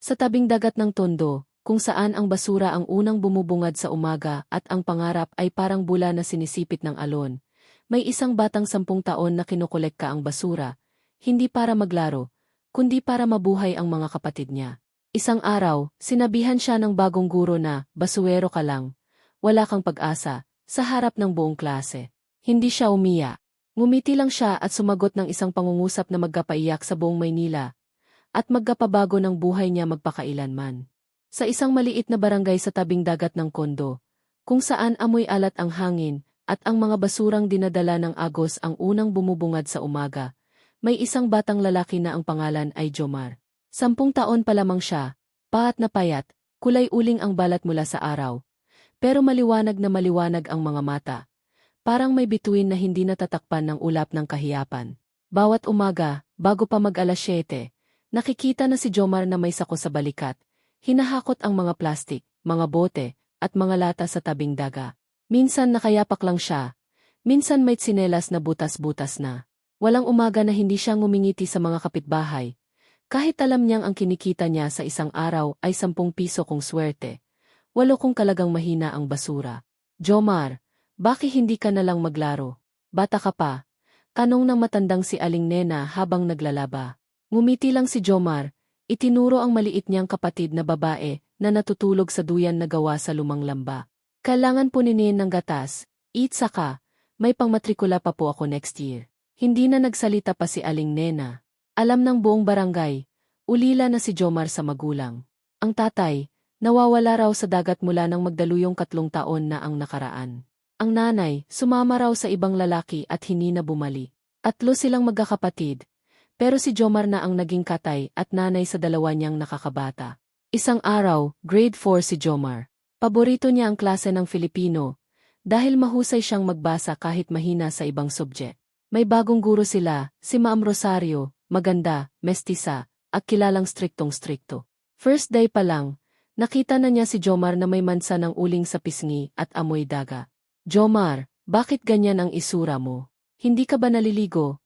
Sa tabing dagat ng tondo, kung saan ang basura ang unang bumubungad sa umaga at ang pangarap ay parang bula na sinisipit ng alon, may isang batang sampung taon na kinukolekta ang basura, hindi para maglaro, kundi para mabuhay ang mga kapatid niya. Isang araw, sinabihan siya ng bagong guro na, basuero ka lang, wala kang pag-asa, sa harap ng buong klase. Hindi siya umiya. Ngumiti lang siya at sumagot ng isang pangungusap na magkapaiyak sa buong Maynila, at magkapabago ng buhay niya magpakailanman. Sa isang maliit na barangay sa tabing dagat ng kondo, kung saan amoy alat ang hangin, at ang mga basurang dinadala ng agos ang unang bumubungad sa umaga, may isang batang lalaki na ang pangalan ay Jomar. Sampung taon pa lamang siya, paat na payat, kulay uling ang balat mula sa araw. Pero maliwanag na maliwanag ang mga mata. Parang may bituin na hindi natatakpan ng ulap ng kahiyapan. Bawat umaga, bago pa mag alas 7, nakikita na si Jomar na may sako sa balikat. Hinahakot ang mga plastik, mga bote, at mga lata sa tabing daga. Minsan nakayapak lang siya. Minsan may tsinelas na butas-butas na. Walang umaga na hindi siya ngumingiti sa mga kapitbahay, kahit alam niyang ang kinikita niya sa isang araw ay sampung piso kung swerte, walo kung kalagang mahina ang basura. Jomar, bakit hindi ka na lang maglaro? Bata ka pa. Tanong ng matandang si Aling Nena habang naglalaba. Ngumiti lang si Jomar, itinuro ang maliit niyang kapatid na babae na natutulog sa duyan na gawa sa lumang lamba. Kailangan puninin ng gatas, eat saka, may pangmatrikula pa po ako next year. Hindi na nagsalita pa si Aling Nena. Alam ng buong barangay, ulila na si Jomar sa magulang. Ang tatay, nawawala raw sa dagat mula ng magdaluyong katlong taon na ang nakaraan. Ang nanay, sumama raw sa ibang lalaki at hindi na bumali. Atlo silang magkakapatid, pero si Jomar na ang naging katay at nanay sa dalawa niyang nakakabata. Isang araw, grade 4 si Jomar. Paborito niya ang klase ng Filipino, dahil mahusay siyang magbasa kahit mahina sa ibang subject. May bagong guro sila, si Maam Rosario, maganda, mestisa, at kilalang striktong-strikto. First day pa lang, nakita na niya si Jomar na may mansa ng uling sa pisngi at amoy daga. Jomar, bakit ganyan ang isura mo? Hindi ka ba naliligo?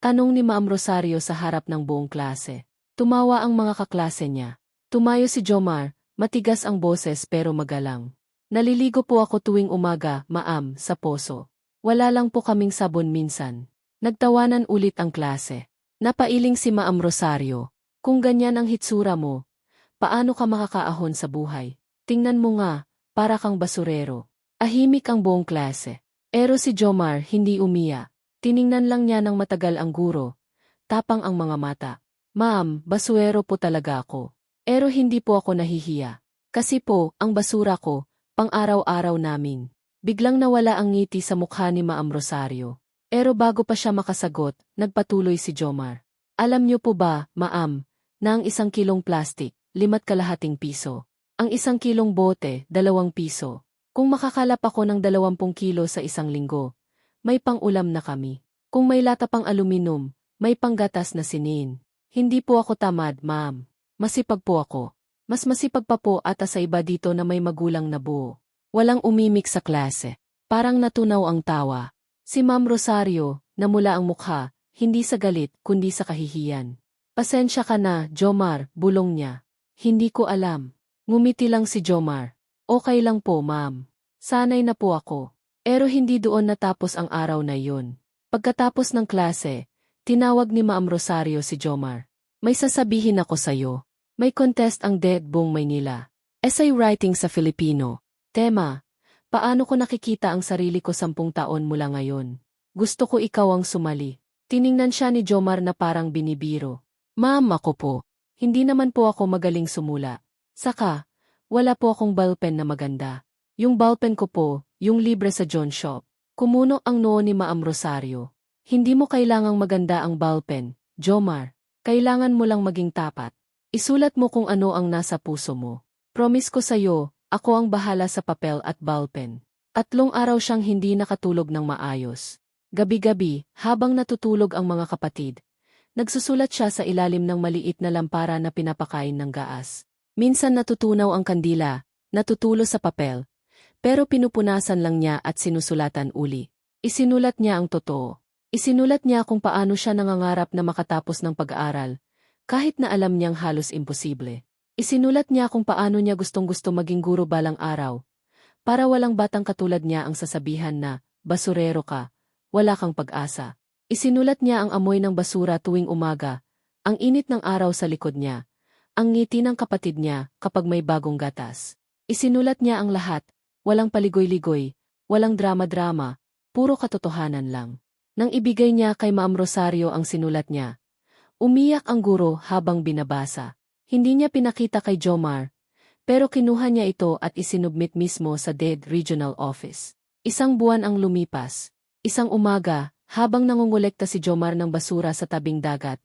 Tanong ni Maam Rosario sa harap ng buong klase. Tumawa ang mga kaklase niya. Tumayo si Jomar, matigas ang boses pero magalang. Naliligo po ako tuwing umaga, maam, sa poso. Wala lang po kaming sabon minsan. Nagtawanan ulit ang klase. Napailing si Maam Rosario. Kung ganyan ang hitsura mo, paano ka makakaahon sa buhay? Tingnan mo nga, para kang basurero. Ahimik ang buong klase. Pero si Jomar hindi umiya. Tiningnan lang niya ng matagal ang guro. Tapang ang mga mata. Ma'am, basuero po talaga ako. Pero hindi po ako nahihiya. Kasi po, ang basura ko, pang araw-araw namin. Biglang nawala ang ngiti sa mukha ni Maam Rosario. Pero bago pa siya makasagot, nagpatuloy si Jomar. Alam niyo po ba, maam, na ang isang kilong plastik, limat kalahating piso. Ang isang kilong bote, dalawang piso. Kung makakalap ako ng dalawampung kilo sa isang linggo, may pang-ulam na kami. Kung may lata pang aluminum, may panggatas na sinin. Hindi po ako tamad, ma'am. Masipag po ako. Mas masipag pa po ata sa iba dito na may magulang na buo. Walang umimik sa klase. Parang natunaw ang tawa. Si Ma'am Rosario, namula ang mukha, hindi sa galit, kundi sa kahihiyan. Pasensya ka na, Jomar, bulong niya. Hindi ko alam. Ngumiti lang si Jomar. Okay lang po, ma'am. Sanay na po ako. Pero hindi doon natapos ang araw na yun. Pagkatapos ng klase, tinawag ni Ma'am Rosario si Jomar. May sasabihin ako sa'yo. May contest ang Dead Buong Maynila. Essay writing sa Filipino. Tema, Paano ko nakikita ang sarili ko sampung taon mula ngayon? Gusto ko ikaw ang sumali. Tiningnan siya ni Jomar na parang binibiro. Ma'am ako po. Hindi naman po ako magaling sumula. Saka, wala po akong ballpen na maganda. Yung ballpen ko po, yung libre sa John Shop. Kumuno ang noo ni Maam Rosario. Hindi mo kailangang maganda ang ballpen, Jomar. Kailangan mo lang maging tapat. Isulat mo kung ano ang nasa puso mo. Promise ko sa'yo, ako ang bahala sa papel at ballpen. Atlong araw siyang hindi nakatulog ng maayos. Gabi-gabi, habang natutulog ang mga kapatid, nagsusulat siya sa ilalim ng maliit na lampara na pinapakain ng gaas. Minsan natutunaw ang kandila, natutulo sa papel, pero pinupunasan lang niya at sinusulatan uli. Isinulat niya ang totoo. Isinulat niya kung paano siya nangangarap na makatapos ng pag-aaral, kahit na alam niyang halos imposible. Isinulat niya kung paano niya gustong-gusto maging guro balang araw. Para walang batang katulad niya ang sasabihan na, basurero ka, wala kang pag-asa. Isinulat niya ang amoy ng basura tuwing umaga, ang init ng araw sa likod niya, ang ngiti ng kapatid niya kapag may bagong gatas. Isinulat niya ang lahat, walang paligoy-ligoy, walang drama-drama, puro katotohanan lang. Nang ibigay niya kay Ma'am Rosario ang sinulat niya, umiyak ang guro habang binabasa. Hindi niya pinakita kay Jomar, pero kinuha niya ito at isinubmit mismo sa DED Regional Office. Isang buwan ang lumipas. Isang umaga, habang nangungulekta si Jomar ng basura sa tabing dagat,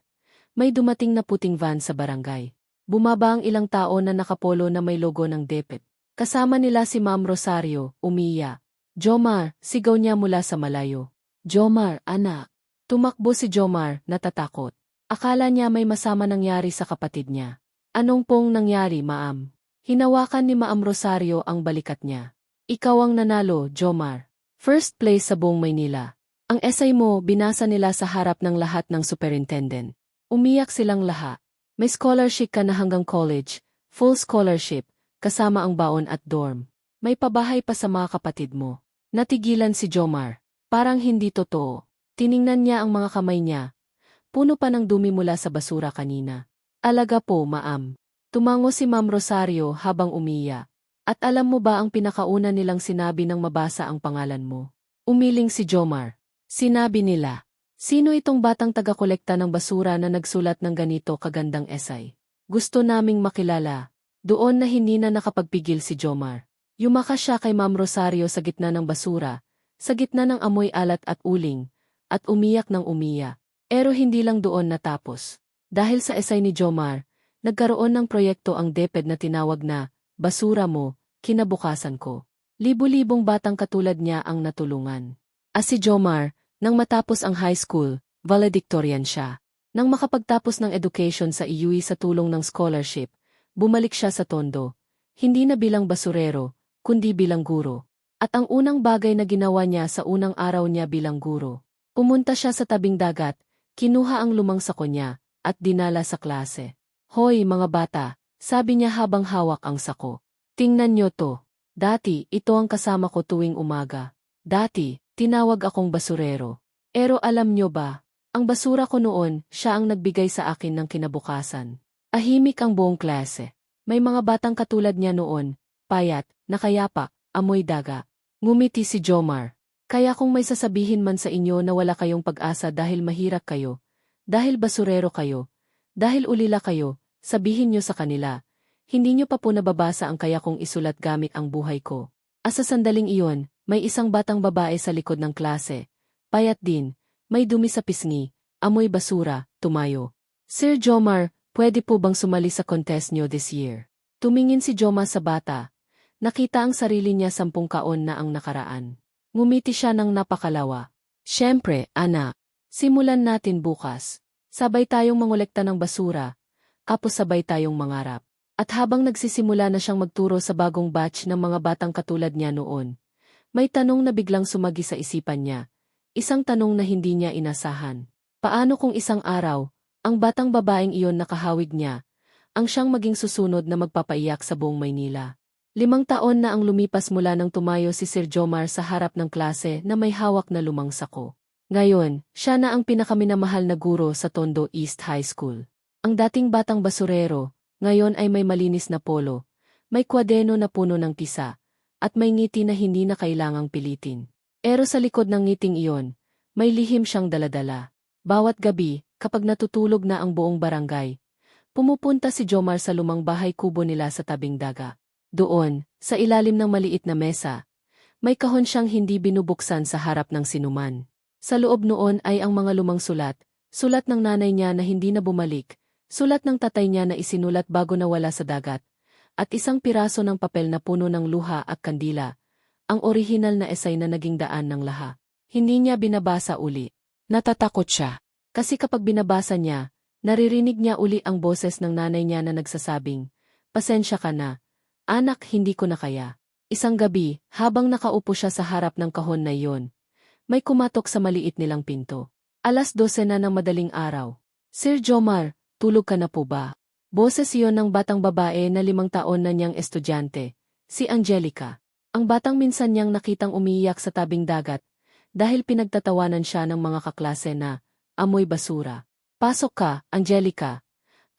may dumating na puting van sa barangay. Bumaba ang ilang tao na nakapolo na may logo ng DepEd. Kasama nila si Ma'am Rosario, umiya. Jomar, sigaw niya mula sa malayo. Jomar, anak. Tumakbo si Jomar, natatakot. Akala niya may masama nangyari sa kapatid niya. Anong pong nangyari, Maam? Hinawakan ni Maam Rosario ang balikat niya. Ikaw ang nanalo, Jomar. First place sa buong Maynila. Ang essay mo, binasa nila sa harap ng lahat ng superintendent. Umiyak silang lahat. May scholarship ka na hanggang college, full scholarship, kasama ang baon at dorm. May pabahay pa sa mga kapatid mo. Natigilan si Jomar. Parang hindi totoo. Tiningnan niya ang mga kamay niya. Puno pa ng dumi mula sa basura kanina. Alaga po, maam. Tumango si Ma'am Rosario habang umiya. At alam mo ba ang pinakauna nilang sinabi nang mabasa ang pangalan mo? Umiling si Jomar. Sinabi nila, Sino itong batang taga-kolekta ng basura na nagsulat ng ganito kagandang essay? Gusto naming makilala. Doon na hindi na nakapagpigil si Jomar. Yumaka siya kay Ma'am Rosario sa gitna ng basura, sa gitna ng amoy alat at uling, at umiyak ng umiyak. Pero hindi lang doon natapos. Dahil sa essay ni Jomar, nagkaroon ng proyekto ang DepEd na tinawag na, Basura Mo, Kinabukasan Ko. Libu-libong batang katulad niya ang natulungan. As si Jomar, nang matapos ang high school, valedictorian siya. Nang makapagtapos ng education sa IUI sa tulong ng scholarship, bumalik siya sa Tondo. Hindi na bilang basurero, kundi bilang guro. At ang unang bagay na ginawa niya sa unang araw niya bilang guro, pumunta siya sa tabing dagat, kinuha ang lumang sako niya, at dinala sa klase. Hoy mga bata, sabi niya habang hawak ang sako. Tingnan niyo to. Dati, ito ang kasama ko tuwing umaga. Dati, tinawag akong basurero. Pero alam niyo ba, ang basura ko noon, siya ang nagbigay sa akin ng kinabukasan. Ahimik ang buong klase. May mga batang katulad niya noon, payat, nakayapak, amoy daga. Ngumiti si Jomar. Kaya kung may sasabihin man sa inyo na wala kayong pag-asa dahil mahirap kayo, dahil basurero kayo, dahil ulila kayo, sabihin nyo sa kanila, hindi nyo pa po nababasa ang kaya kong isulat gamit ang buhay ko. Asa sandaling iyon, may isang batang babae sa likod ng klase. Payat din, may dumi sa pisngi, amoy basura, tumayo. Sir Jomar, pwede po bang sumali sa contest nyo this year? Tumingin si Joma sa bata, Nakita ang sarili niya sampung kaon na ang nakaraan. Ngumiti siya ng napakalawa. Siyempre, anak. Simulan natin bukas. Sabay tayong mangolekta ng basura. Tapos sabay tayong mangarap. At habang nagsisimula na siyang magturo sa bagong batch ng mga batang katulad niya noon, may tanong na biglang sumagi sa isipan niya. Isang tanong na hindi niya inasahan. Paano kung isang araw, ang batang babaeng iyon nakahawig niya, ang siyang maging susunod na magpapaiyak sa buong Maynila? Limang taon na ang lumipas mula nang tumayo si Sir Jomar sa harap ng klase na may hawak na lumang sako. Ngayon, siya na ang pinakaminamahal na guro sa Tondo East High School. Ang dating batang basurero, ngayon ay may malinis na polo, may kwadeno na puno ng tisa, at may ngiti na hindi na kailangang pilitin. Pero sa likod ng ngiting iyon, may lihim siyang daladala. Bawat gabi, kapag natutulog na ang buong barangay, pumupunta si Jomar sa lumang bahay kubo nila sa tabing daga. Doon, sa ilalim ng maliit na mesa, may kahon siyang hindi binubuksan sa harap ng sinuman. Sa loob noon ay ang mga lumang sulat, sulat ng nanay niya na hindi na bumalik, sulat ng tatay niya na isinulat bago nawala sa dagat, at isang piraso ng papel na puno ng luha at kandila, ang orihinal na esay na naging daan ng laha. Hindi niya binabasa uli. Natatakot siya. Kasi kapag binabasa niya, naririnig niya uli ang boses ng nanay niya na nagsasabing, Pasensya ka na, Anak, hindi ko na kaya. Isang gabi, habang nakaupo siya sa harap ng kahon na iyon, may kumatok sa maliit nilang pinto. Alas 12 na ng madaling araw. Sir Jomar, tulog ka na po ba? Boses iyon ng batang babae na limang taon na niyang estudyante, si Angelica. Ang batang minsan niyang nakitang umiiyak sa tabing dagat dahil pinagtatawanan siya ng mga kaklase na amoy basura. Pasok ka, Angelica.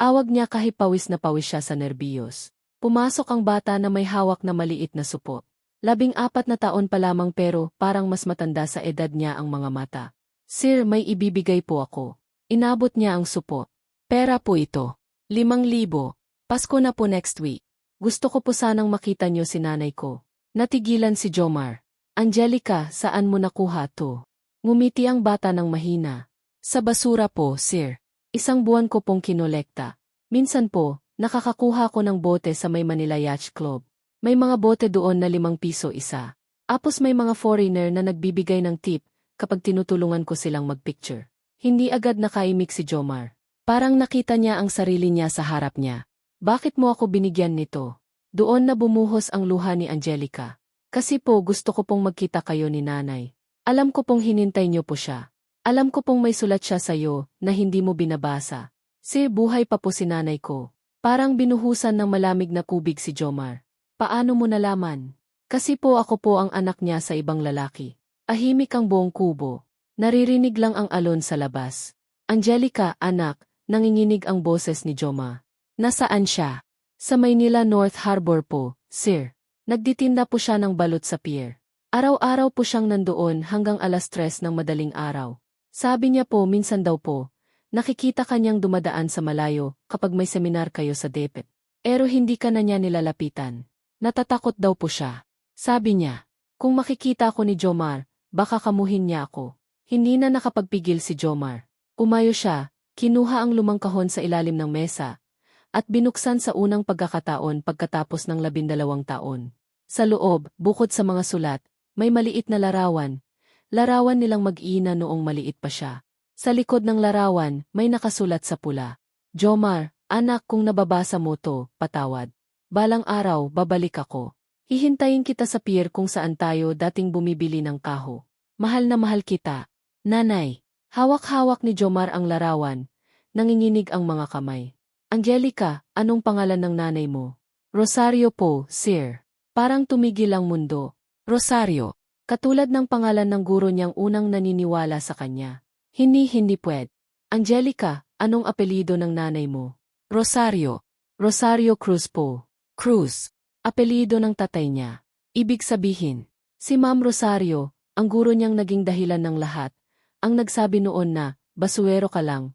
Awag niya kahit pawis na pawis siya sa nerbiyos. Pumasok ang bata na may hawak na maliit na supo. Labing apat na taon pa lamang pero parang mas matanda sa edad niya ang mga mata. Sir, may ibibigay po ako. Inabot niya ang supo. Pera po ito. Limang libo. Pasko na po next week. Gusto ko po sanang makita niyo si nanay ko. Natigilan si Jomar. Angelica, saan mo nakuha to? Ngumiti ang bata ng mahina. Sa basura po, sir. Isang buwan ko pong kinolekta. Minsan po, nakakakuha ko ng bote sa may Manila Yacht Club. May mga bote doon na limang piso isa. Apos may mga foreigner na nagbibigay ng tip kapag tinutulungan ko silang magpicture. Hindi agad nakaimik si Jomar. Parang nakita niya ang sarili niya sa harap niya. Bakit mo ako binigyan nito? Doon na bumuhos ang luha ni Angelica. Kasi po gusto ko pong magkita kayo ni nanay. Alam ko pong hinintay niyo po siya. Alam ko pong may sulat siya sa'yo na hindi mo binabasa. Si buhay pa po si nanay ko. Parang binuhusan ng malamig na kubig si Jomar. Paano mo nalaman? Kasi po ako po ang anak niya sa ibang lalaki. Ahimik ang buong kubo. Naririnig lang ang alon sa labas. Angelica, anak, nanginginig ang boses ni Joma. Nasaan siya? Sa Maynila North Harbor po, sir. Nagditinda po siya ng balot sa pier. Araw-araw po siyang nandoon hanggang alas tres ng madaling araw. Sabi niya po minsan daw po, nakikita kanyang dumadaan sa malayo kapag may seminar kayo sa DepEd. Pero hindi ka na niya nilalapitan. Natatakot daw po siya. Sabi niya, kung makikita ko ni Jomar, baka kamuhin niya ako. Hindi na nakapagpigil si Jomar. Umayo siya, kinuha ang lumang kahon sa ilalim ng mesa, at binuksan sa unang pagkakataon pagkatapos ng labindalawang taon. Sa loob, bukod sa mga sulat, may maliit na larawan. Larawan nilang mag-ina noong maliit pa siya. Sa likod ng larawan, may nakasulat sa pula. Jomar, anak kung nababasa mo to, patawad. Balang araw, babalik ako. Hihintayin kita sa pier kung saan tayo dating bumibili ng kaho. Mahal na mahal kita. Nanay, hawak-hawak ni Jomar ang larawan. Nanginginig ang mga kamay. Angelica, anong pangalan ng nanay mo? Rosario po, sir. Parang tumigil ang mundo. Rosario. Katulad ng pangalan ng guro niyang unang naniniwala sa kanya. Hindi hindi pwed. Angelica, anong apelido ng nanay mo? Rosario. Rosario Cruz po. Cruz. Apelido ng tatay niya. Ibig sabihin, si Ma'am Rosario, ang guro niyang naging dahilan ng lahat, ang nagsabi noon na, basuero ka lang,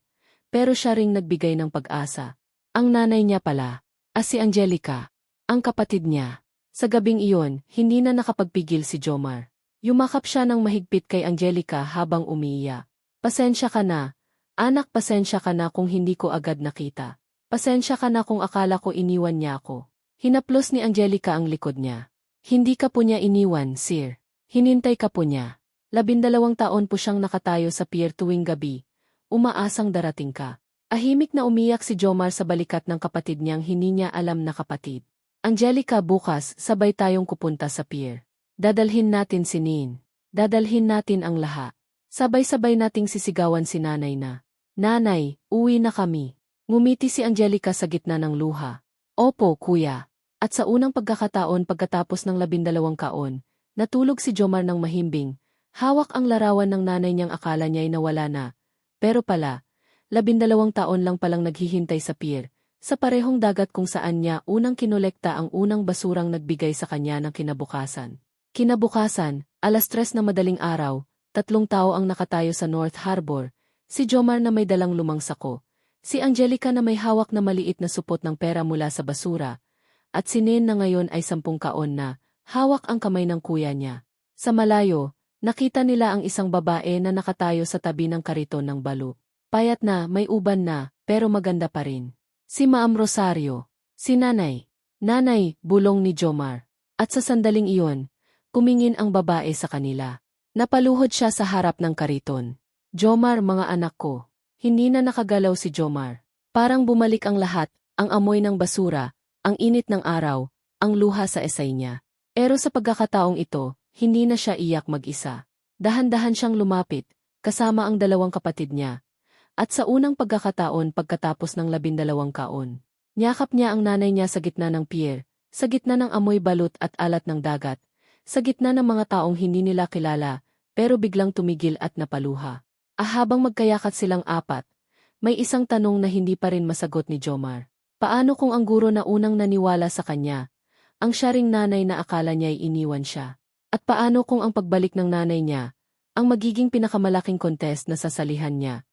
pero siya ring nagbigay ng pag-asa. Ang nanay niya pala, as si Angelica, ang kapatid niya. Sa gabing iyon, hindi na nakapagpigil si Jomar. Yumakap siya ng mahigpit kay Angelica habang umiiyak. Pasensya ka na. Anak, pasensya ka na kung hindi ko agad nakita. Pasensya ka na kung akala ko iniwan niya ako. Hinaplos ni Angelica ang likod niya. Hindi ka po niya iniwan, sir. Hinintay ka po niya. Labindalawang taon po siyang nakatayo sa pier tuwing gabi. Umaasang darating ka. Ahimik na umiyak si Jomar sa balikat ng kapatid niyang hindi niya alam na kapatid. Angelica, bukas, sabay tayong kupunta sa pier. Dadalhin natin si Nin. Dadalhin natin ang laha. Sabay-sabay nating sisigawan si nanay na. Nanay, uwi na kami. Ngumiti si Angelica sa gitna ng luha. Opo, kuya. At sa unang pagkakataon pagkatapos ng labindalawang kaon, natulog si Jomar ng mahimbing. Hawak ang larawan ng nanay niyang akala niya'y nawala na. Pero pala, labindalawang taon lang palang naghihintay sa pier, sa parehong dagat kung saan niya unang kinolekta ang unang basurang nagbigay sa kanya ng kinabukasan. Kinabukasan, alas tres na madaling araw, tatlong tao ang nakatayo sa North Harbor, si Jomar na may dalang lumang sako, si Angelica na may hawak na maliit na supot ng pera mula sa basura, at si Nen na ngayon ay sampung kaon na, hawak ang kamay ng kuya niya. Sa malayo, nakita nila ang isang babae na nakatayo sa tabi ng kariton ng balo. Payat na, may uban na, pero maganda pa rin. Si Maam Rosario. Si Nanay. Nanay, bulong ni Jomar. At sa sandaling iyon, kumingin ang babae sa kanila. Napaluhod siya sa harap ng kariton. Jomar, mga anak ko. Hindi na nakagalaw si Jomar. Parang bumalik ang lahat, ang amoy ng basura, ang init ng araw, ang luha sa esay niya. Pero sa pagkakataong ito, hindi na siya iyak mag-isa. Dahan-dahan siyang lumapit, kasama ang dalawang kapatid niya, at sa unang pagkakataon pagkatapos ng labindalawang kaon, Niyakap niya ang nanay niya sa gitna ng pier, sa gitna ng amoy balut at alat ng dagat, sa gitna ng mga taong hindi nila kilala, pero biglang tumigil at napaluha. Ah habang magkayakat silang apat, may isang tanong na hindi pa rin masagot ni Jomar. Paano kung ang guro na unang naniwala sa kanya, ang siya ring nanay na akala niya'y iniwan siya? At paano kung ang pagbalik ng nanay niya, ang magiging pinakamalaking contest na sasalihan niya?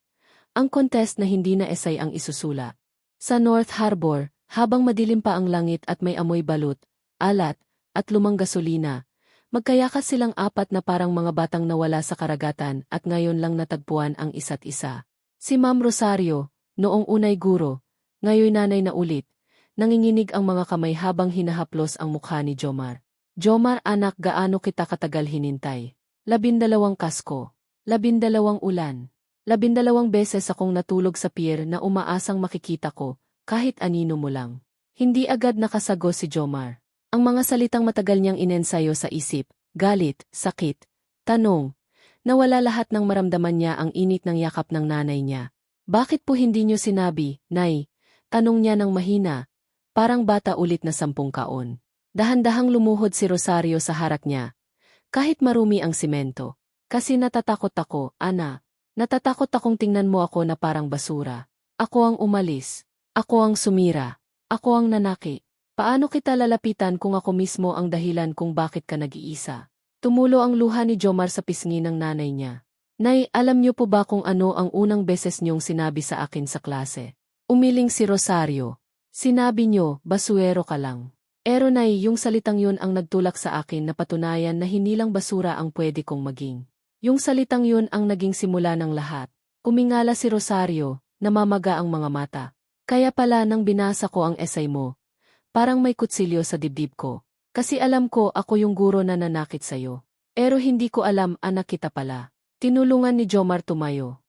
Ang contest na hindi na esay ang isusula. Sa North Harbor, habang madilim pa ang langit at may amoy balut, alat, at lumang gasolina, magkayakas silang apat na parang mga batang nawala sa karagatan at ngayon lang natagpuan ang isa't isa. Si Ma'am Rosario, noong unay guro, ngayon nanay na ulit, nanginginig ang mga kamay habang hinahaplos ang mukha ni Jomar. Jomar anak gaano kita katagal hinintay. Labindalawang kasko. Labindalawang ulan. Labindalawang beses akong natulog sa pier na umaasang makikita ko, kahit anino mo lang. Hindi agad nakasago si Jomar. Ang mga salitang matagal niyang inensayo sa isip, galit, sakit, tanong, nawala lahat ng maramdaman niya ang init ng yakap ng nanay niya. Bakit po hindi niyo sinabi, Nay? Tanong niya ng mahina, parang bata ulit na sampung kaon. Dahan-dahang lumuhod si Rosario sa harak niya. Kahit marumi ang simento. Kasi natatakot ako, Ana. Natatakot akong tingnan mo ako na parang basura. Ako ang umalis. Ako ang sumira. Ako ang nanaki. Paano kita lalapitan kung ako mismo ang dahilan kung bakit ka nag-iisa? Tumulo ang luha ni Jomar sa pisngi ng nanay niya. Nay, alam niyo po ba kung ano ang unang beses niyong sinabi sa akin sa klase? Umiling si Rosario. Sinabi niyo, basuero ka lang. Ero nay, yung salitang yun ang nagtulak sa akin na patunayan na hindi lang basura ang pwede kong maging. Yung salitang yun ang naging simula ng lahat. Kumingala si Rosario, namamaga ang mga mata. Kaya pala nang binasa ko ang essay mo, parang may kutsilyo sa dibdib ko. Kasi alam ko ako yung guro na nanakit sa'yo. Pero hindi ko alam anak kita pala. Tinulungan ni Jomar tumayo.